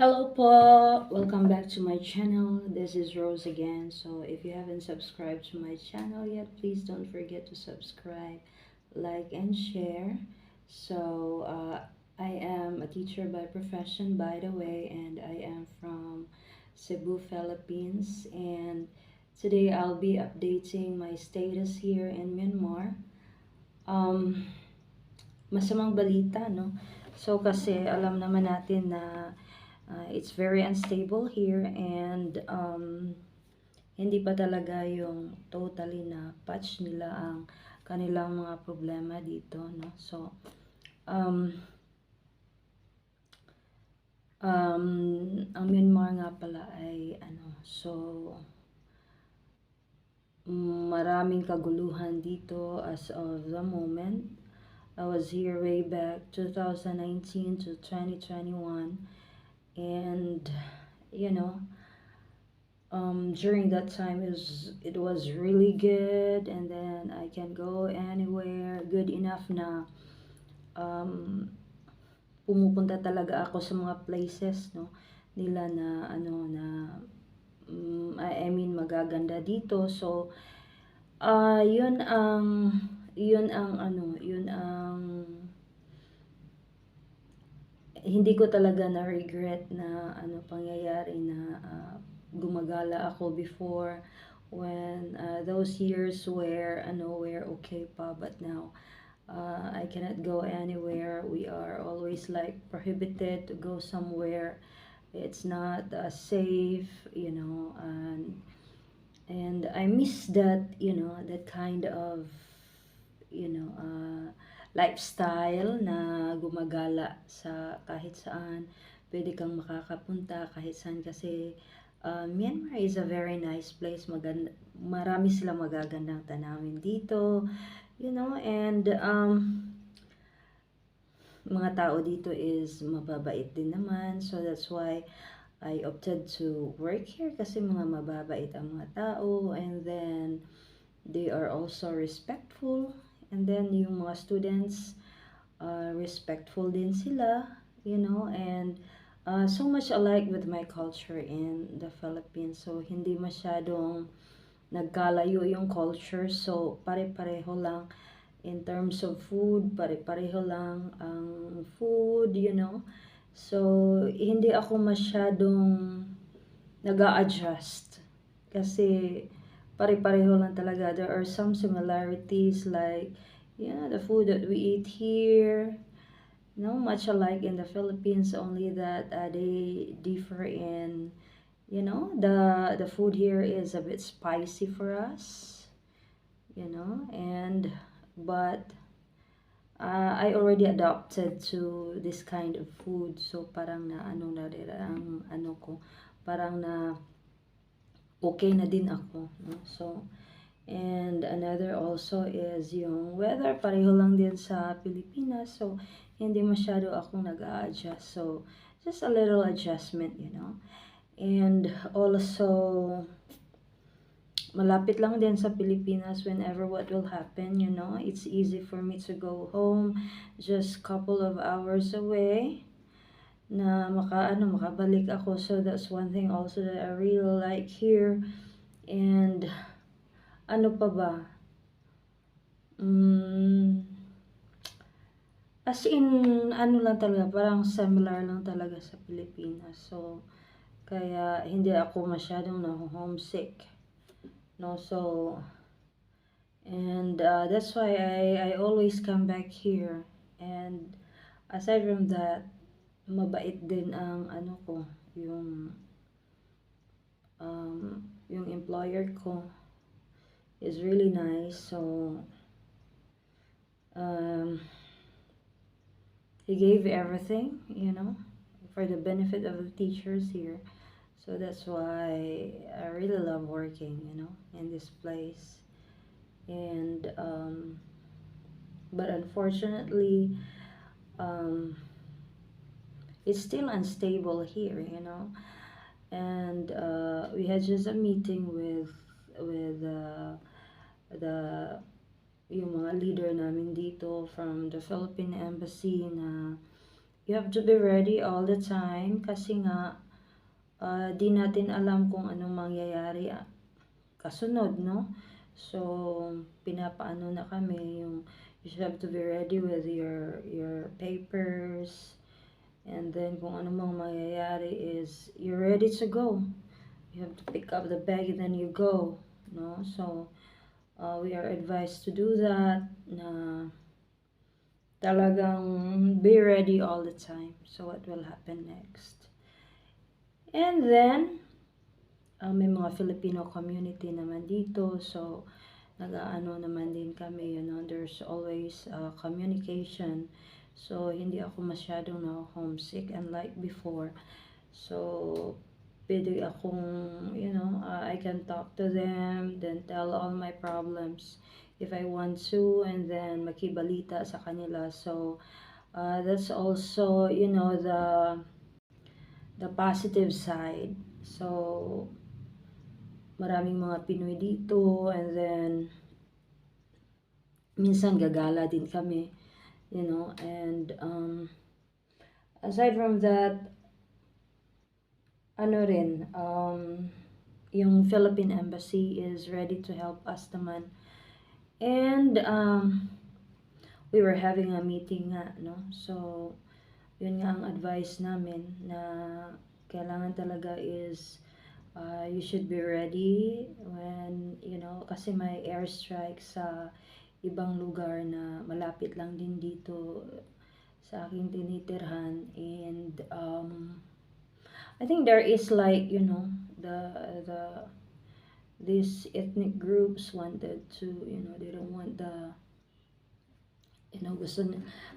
Hello po! Welcome back to my channel. This is Rose again. So if you haven't subscribed to my channel yet, please don't forget to subscribe, like, and share. So uh, I am a teacher by profession, by the way, and I am from Cebu, Philippines. And today I'll be updating my status here in Myanmar. Um, masamang balita, no? So kasi alam naman natin na Uh, it's very unstable here and um, hindi pa talaga yung totally na patch nila ang kanilang mga problema dito, no? So, um, um, ang Myanmar nga pala ay ano, so, maraming kaguluhan dito as of the moment. I was here way back 2019 to 2021 and you know um, during that time it was, it was really good. And then I can go anywhere good enough na um, pumupunta talaga ako sa mga places no nila na ano na um, I mean magaganda dito. So uh, yun ang yun ang ano yun ang hindi ko talaga na regret na ano pangyayari na uh, gumagala ako before when uh, those years were ano were okay pa. But now uh, I cannot go anywhere. We are always like prohibited to go somewhere. It's not uh, safe you know and and I miss that you know that kind of you know uh, lifestyle na gumagala sa kahit saan. Pwede kang makakapunta kahit saan kasi uh, Myanmar is a very nice place. Maganda, marami silang magagandang tanawin dito. You know, and um, mga tao dito is mababait din naman. So that's why I opted to work here kasi mga mababait ang mga tao and then they are also respectful And then, yung mga students, uh, respectful din sila, you know, and uh, so much alike with my culture in the Philippines. So, hindi masyadong nagkalayo yung culture. So, pare-pareho lang in terms of food, pare-pareho lang ang food, you know. So, hindi ako masyadong nag adjust Kasi, pare-pareho lang talaga. There are some similarities like, yeah, the food that we eat here, no, much alike in the Philippines, only that uh, they differ in, you know, the, the food here is a bit spicy for us, you know, and, but, uh, I already adopted to this kind of food. So, parang na, ano na rin, ang, ano ko, parang na, okay na din ako. No? So, and another also is yung weather. Pareho lang din sa Pilipinas. So, hindi masyado akong nag-a-adjust. So, just a little adjustment, you know. And also, malapit lang din sa Pilipinas whenever what will happen, you know. It's easy for me to go home just couple of hours away na maka ano makabalik ako. So that's one thing also that I really like here. And ano pa ba? Mm, as in ano lang talaga parang similar lang talaga sa Pilipinas. So kaya hindi ako masyadong na homesick no? So and uh, that's why I I always come back here. And aside from that mabait din ang ano ko, yung um, yung employer ko is really nice. So, um, he gave everything, you know, for the benefit of the teachers here. So that's why I really love working, you know, in this place. And, um, but unfortunately, um, it's still unstable here, you know. And uh, we had just a meeting with with uh, the yung mga leader namin dito from the Philippine Embassy na you have to be ready all the time kasi nga uh, di natin alam kung anong mangyayari kasunod, no? So, pinapaano na kami yung you have to be ready with your your papers and then kung ano mang mangyayari is you're ready to go. You have to pick up the bag and then you go, no? So, uh, we are advised to do that na talagang be ready all the time. So, what will happen next? And then, uh, may mga Filipino community naman dito. So, nag-aano naman din kami, you know, there's always uh, communication. So, hindi ako masyadong na homesick unlike before. So, pwede akong, you know, uh, I can talk to them, then tell all my problems if I want to, and then makibalita sa kanila. So, uh, that's also, you know, the the positive side. So, maraming mga Pinoy dito, and then, minsan gagala din kami, you know, and, um, aside from that, ano rin, um, yung Philippine Embassy is ready to help us naman And um, we were having a meeting nga, no? So, yun nga ang advice namin na kailangan talaga is uh, you should be ready when, you know, kasi may airstrike sa ibang lugar na malapit lang din dito sa aking tinitirhan and um, I think there is like, you know, the the these ethnic groups wanted to, you know, they don't want the, you know, gusto,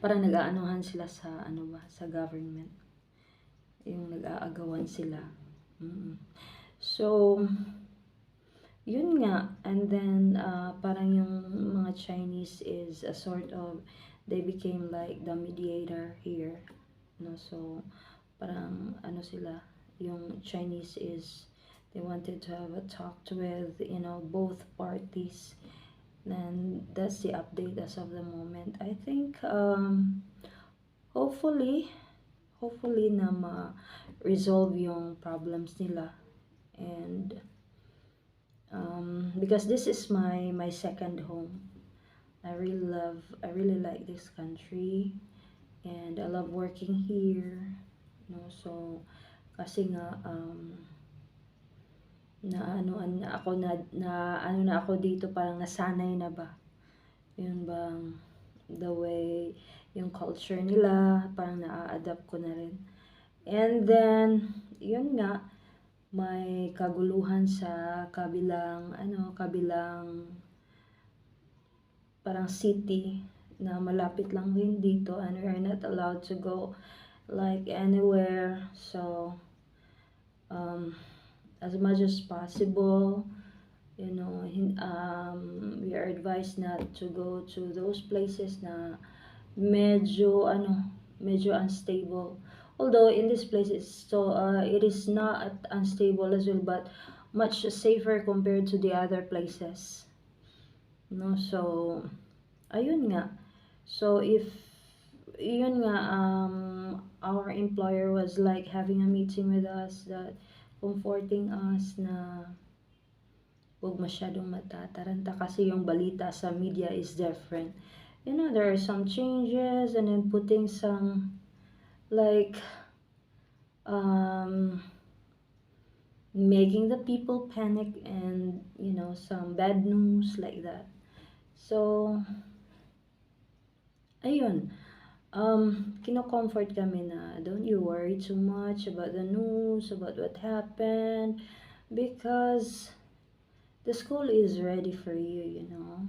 parang nag-aanuhan sila sa, ano ba, sa government. Yung nag-aagawan sila. Mm-hmm. So, yun nga, and then, uh, parang yung mga Chinese is a sort of, they became like the mediator here. No, so, parang, ano sila, yung Chinese is, they wanted to have a talk with you know both parties. And that's the update as of the moment. I think um hopefully hopefully na ma-resolve yung problems nila. And um, because this is my my second home. I really love i really like this country and i love working here you know so kasi nga um, na ano na ako na, na ano na ako dito parang nasanay na ba? Yun bang the way yung culture nila parang na-adapt ko na rin. And then yun nga may kaguluhan sa kabilang ano kabilang parang city na malapit lang rin dito and we are not allowed to go like anywhere. So um as much as possible you know um, we are advised not to go to those places na medyo ano medyo unstable although in this place it's so uh, it is not unstable as well but much safer compared to the other places no so ayun nga so if yun nga um our employer was like having a meeting with us that comforting us na huwag masyadong matataranta kasi yung balita sa media is different. You know, there are some changes and then putting some like um, making the people panic and you know some bad news like that. So ayun um, kino-comfort kami na don't you worry too much about the news, about what happened, because the school is ready for you, you know.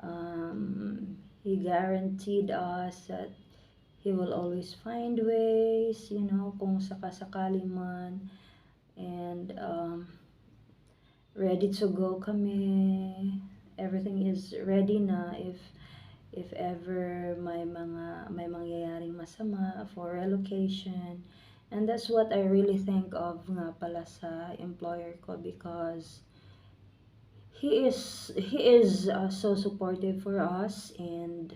Um, he guaranteed us that he will always find ways, you know, kung sakasakali man. And um, ready to go kami. Everything is ready na if if ever may mga may mangyayaring masama for relocation and that's what I really think of nga pala sa employer ko because he is he is uh, so supportive for us and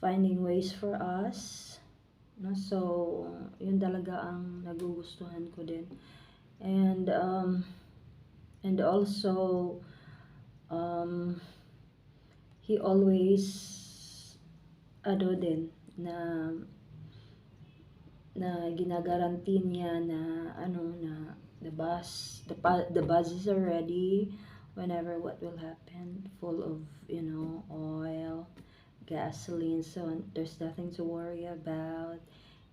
finding ways for us No? So, yun talaga ang nagugustuhan ko din. And, um, and also, um, he always, ano din, na, na ginagaranti niya na, ano, na, the bus, the, the buses are ready, whenever what will happen, full of, you know, oil, gasoline, so there's nothing to worry about.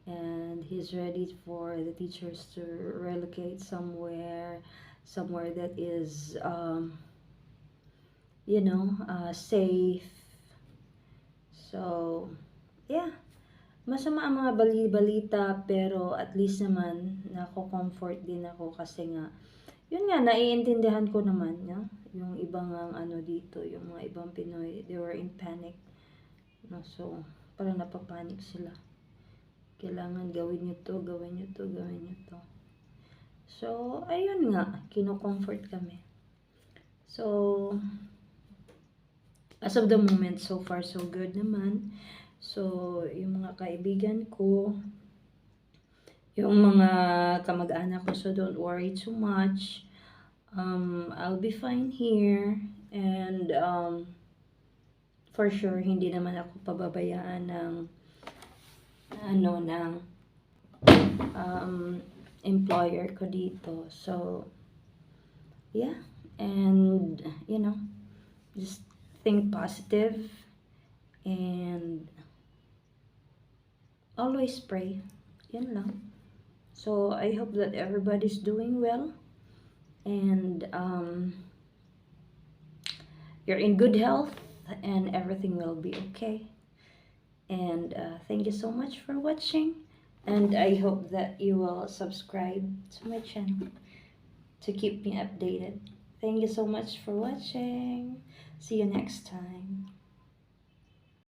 And he's ready for the teachers to relocate somewhere, somewhere that is, um, you know, uh, safe. So, yeah. Masama ang mga bali-balita, pero at least naman, nako-comfort din ako kasi nga, yun nga, naiintindihan ko naman, no? yung ibang ang ano dito, yung mga ibang Pinoy, they were in panic. So, parang napapanik sila. Kailangan gawin nyo to, gawin nyo to, gawin nyo to. So, ayun nga, kino-comfort kami. So, as of the moment, so far so good naman. So, yung mga kaibigan ko, yung mga kamag-anak ko, so don't worry too much. Um, I'll be fine here. And, um, for sure, hindi naman ako pababayaan ng, ano, ng, um, employer ko dito. So, yeah. And, you know, just think positive and always pray. Yan lang. So, I hope that everybody's doing well and um, you're in good health and everything will be okay. And uh, thank you so much for watching. And I hope that you will subscribe to my channel to keep me updated. Thank you so much for watching. See you next time.